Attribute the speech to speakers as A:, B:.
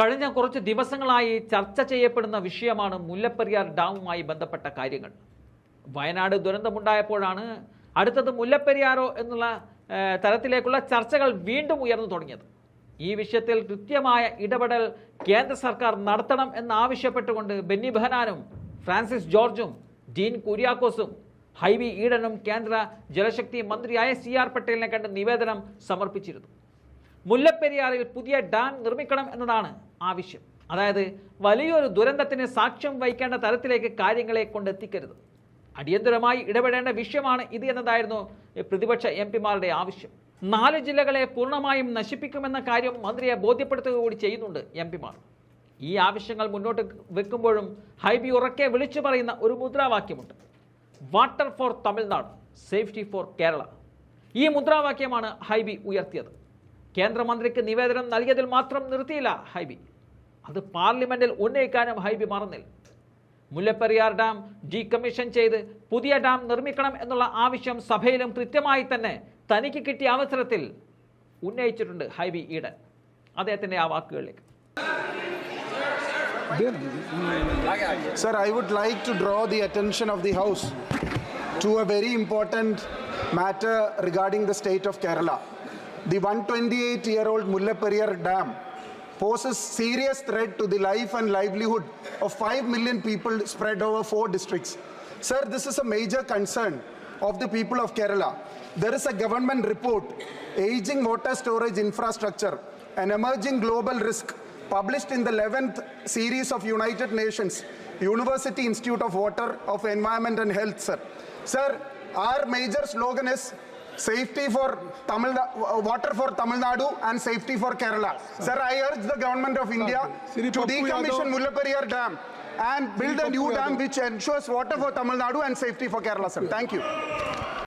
A: കഴിഞ്ഞ കുറച്ച് ദിവസങ്ങളായി ചർച്ച ചെയ്യപ്പെടുന്ന വിഷയമാണ് മുല്ലപ്പെരിയാർ ഡാമുമായി ബന്ധപ്പെട്ട കാര്യങ്ങൾ. വയനാട് ദുരന്തമുണ്ടായപ്പോഴാണ് അടുത്തത് മുല്ലപ്പെരിയാറോ എന്നുള്ള തരത്തിലേക്കുള്ള ചർച്ചകൾ വീണ്ടും ഉയർന്നു തുടങ്ങിയത്. ഈ വിഷയത്തിൽ കൃത്യമായ ഇടപെടൽ കേന്ദ്ര സർക്കാർ നടത്തണം എന്നാവശ്യപ്പെട്ടുകൊണ്ട് ബെന്നി ബെഹനാനും ഫ്രാൻസിസ് ജോർജും ഡീൻ കുര്യാക്കോസും ഹൈവി ഈഡനും കേന്ദ്ര ജലശക്തി മന്ത്രിയായ സി ആർ പട്ടേലിനെ കണ്ട് നിവേദനം സമർപ്പിച്ചിരുന്നു. മുല്ലപ്പെരിയാറിൽ പുതിയ ഡാം നിർമ്മിക്കണം എന്നതാണ് ആവശ്യം. അതായത് വലിയൊരു ദുരന്തത്തിന് സാക്ഷ്യം വഹിക്കേണ്ട തരത്തിലേക്ക് കാര്യങ്ങളെ കൊണ്ടെത്തിക്കരുത്. അടിയന്തരമായി ഇടപെടേണ്ട വിഷയമാണ് ഇത് എന്നതായിരുന്നു പ്രതിപക്ഷ എം പിമാരുടെ ആവശ്യം. നാല് ജില്ലകളെ പൂർണമായും നശിപ്പിക്കുമെന്ന കാര്യം മന്ത്രിയെ ബോധ്യപ്പെടുത്തുക കൂടി ചെയ്യുന്നുണ്ട് എം പിമാർ. ഈ ആവശ്യങ്ങൾ മുന്നോട്ട് വെക്കുമ്പോഴും ഹൈബി ഉറക്കെ വിളിച്ചു പറയുന്ന ഒരു മുദ്രാവാക്യമുണ്ട്. Water for Tamil Nadu safety for Kerala. ഈ മുദ്രാവാക്യമാണ് ഹൈബി ഉയർത്തിയത്. കേന്ദ്രമന്ത്രിക്ക് നിവേദനം നൽകിയതിൽ മാത്രം നിർത്തിയില്ല ഹൈബി. അത് പാർലമെന്റിൽ ഉന്നയിക്കാനും ഹൈബി മറന്നില്ല മുല്ലപ്പെരിയാർ ഡാം ഡീ കമ്മീഷൻ ചെയ്ത് പുതിയ ഡാം നിർമ്മിക്കണം എന്നുള്ള ആവശ്യം സഭയിലും കൃത്യമായി തന്നെ തനിക്ക് കിട്ടിയ അവസരത്തിൽ ഉന്നയിച്ചിട്ടുണ്ട് ഹൈബി ഈഡൻ. അദ്ദേഹത്തിന്റെ ആ വാക്കുകളിലേക്ക്.
B: Sir I would like to draw the attention of the house to a very important matter regarding the state of Kerala. The 128 year old Mullaperiyar Dam poses serious threat to the life and livelihood of 5 million people spread over four districts. Sir, this is a major concern of the people of Kerala. There is a government report, Aging Water Storage Infrastructure, an emerging global risk, published in the 11th series of United Nations University Institute of Water, of Environment and Health, sir. Sir, our major slogan is safety for Tamil, water for Tamil Nadu and safety for Kerala. Sir, I urge the government of India
C: Sri
B: to decommission. Mullaperiyar Dam and build a new dam which ensures water for Tamil Nadu and safety for Kerala, sir. Thank you.